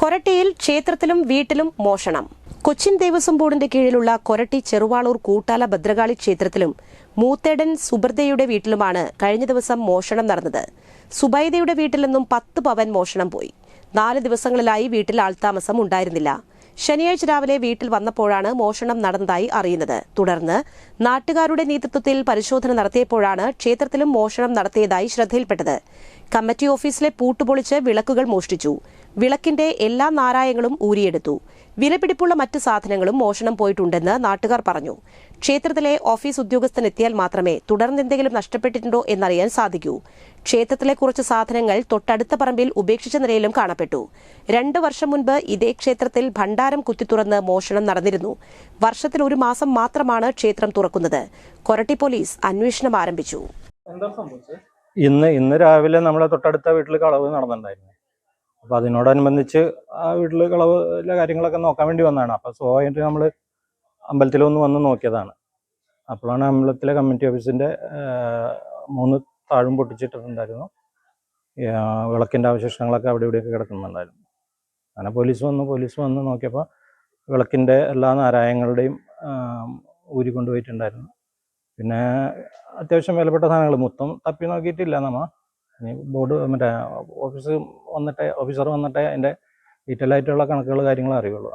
കൊരട്ടിയിൽ ക്ഷേത്രത്തിലും വീട്ടിലും മോഷണം. കൊച്ചിൻ ദേവസ്വം ബോർഡിന്റെ കീഴിലുള്ള കൊരട്ടി ചെറുവാളൂർ കൂട്ടാല ഭദ്രകാളി ക്ഷേത്രത്തിലും മൂത്തേടൻ സുബർദയുടെ വീട്ടിലുമാണ് കഴിഞ്ഞ ദിവസം മോഷണം നടന്നത്. സുബൈദയുടെ വീട്ടിൽ നിന്നും പത്ത് പവൻ മോഷണം പോയി. നാല് ദിവസങ്ങളിലായി വീട്ടിൽ ആൾതാമസം ഉണ്ടായിരുന്നില്ല. ശനിയാഴ്ച രാവിലെ വീട്ടിൽ വന്നപ്പോഴാണ് മോഷണം നടന്നതായി അറിയുന്നത്. തുടർന്ന് നാട്ടുകാരുടെ നേതൃത്വത്തിൽ പരിശോധന നടത്തിയപ്പോഴാണ് ക്ഷേത്രത്തിലും മോഷണം നടത്തിയതായി ശ്രദ്ധയിൽപ്പെട്ടത്. കമ്മിറ്റി ഓഫീസിലെ പൂട്ടുപൊളിച്ച് വിളക്കുകൾ മോഷ്ടിച്ചു. വിളക്കിന്റെ എല്ലാ നാരായങ്ങളും ഊരിയെടുത്തു. വിലപിടിപ്പുള്ള മറ്റ് സാധനങ്ങളും മോഷണം പോയിട്ടുണ്ടെന്ന് നാട്ടുകാർ പറഞ്ഞു. ക്ഷേത്രത്തിലെ ഓഫീസ് ഉദ്യോഗസ്ഥൻ എത്തിയാൽ മാത്രമേ തുടർന്നെന്തെങ്കിലും നഷ്ടപ്പെട്ടിട്ടുണ്ടോ എന്നറിയാൻ സാധിക്കൂ. ക്ഷേത്രത്തിലെ കുറച്ച് സാധനങ്ങൾ തൊട്ടടുത്ത പറമ്പിൽ ഉപേക്ഷിച്ച നിലയിലും കാണപ്പെട്ടു. രണ്ടു വർഷം മുൻപ് ഇതേ ക്ഷേത്രത്തിൽ ഭണ്ഡാരം കുത്തിത്തുറന്ന് മോഷണം നടന്നിരുന്നു. വർഷത്തിൽ ഒരു മാസം മാത്രമാണ് ക്ഷേത്രം തുറക്കുന്നത്. കൊരട്ടി പോലീസ് അന്വേഷണം ആരംഭിച്ചു. ഇന്ന് ഇന്ന് രാവിലെ നമ്മളെ തൊട്ടടുത്ത വീട്ടിൽ കളവ് നടന്നിട്ടുണ്ടായിരുന്നു. അപ്പൊ അതിനോടനുബന്ധിച്ച് ആ വീട്ടിൽ കളവ് കാര്യങ്ങളൊക്കെ നോക്കാൻ വേണ്ടി വന്നതാണ്. അപ്പൊ സ്വാഭാവികമായിട്ട് നമ്മൾ അമ്പലത്തിലൊന്ന് വന്ന് നോക്കിയതാണ്. അപ്പോഴാണ് അമ്പലത്തിലെ കമ്മിറ്റി ഓഫീസിന്റെ മൂന്ന് താഴും പൊട്ടിച്ചിട്ടിട്ടുണ്ടായിരുന്നു. വിളക്കിന്റെ അവശിഷ്ടങ്ങളൊക്കെ അവിടെ ഇവിടെയൊക്കെ കിടക്കുന്നുണ്ടായിരുന്നു. അങ്ങനെ പോലീസ് വന്നു പോലീസ് വന്ന് നോക്കിയപ്പോൾ വിളക്കിന്റെ എല്ലാ നാരായങ്ങളുടെയും ഊരി കൊണ്ടുപോയിട്ടുണ്ടായിരുന്നു. പിന്നെ അത്യാവശ്യം വിലപ്പെട്ട സാധനങ്ങൾ മൊത്തം തപ്പി നോക്കിയിട്ടില്ല നമ്മ. ഇനി ബോർഡ് മറ്റേ ഓഫീസ് വന്നിട്ട് ഓഫീസർ വന്നിട്ട് അതിന്റെ ഡീറ്റെയിൽ ആയിട്ടുള്ള കണക്കുകൾ കാര്യങ്ങൾ അറിയുള്ളൂ.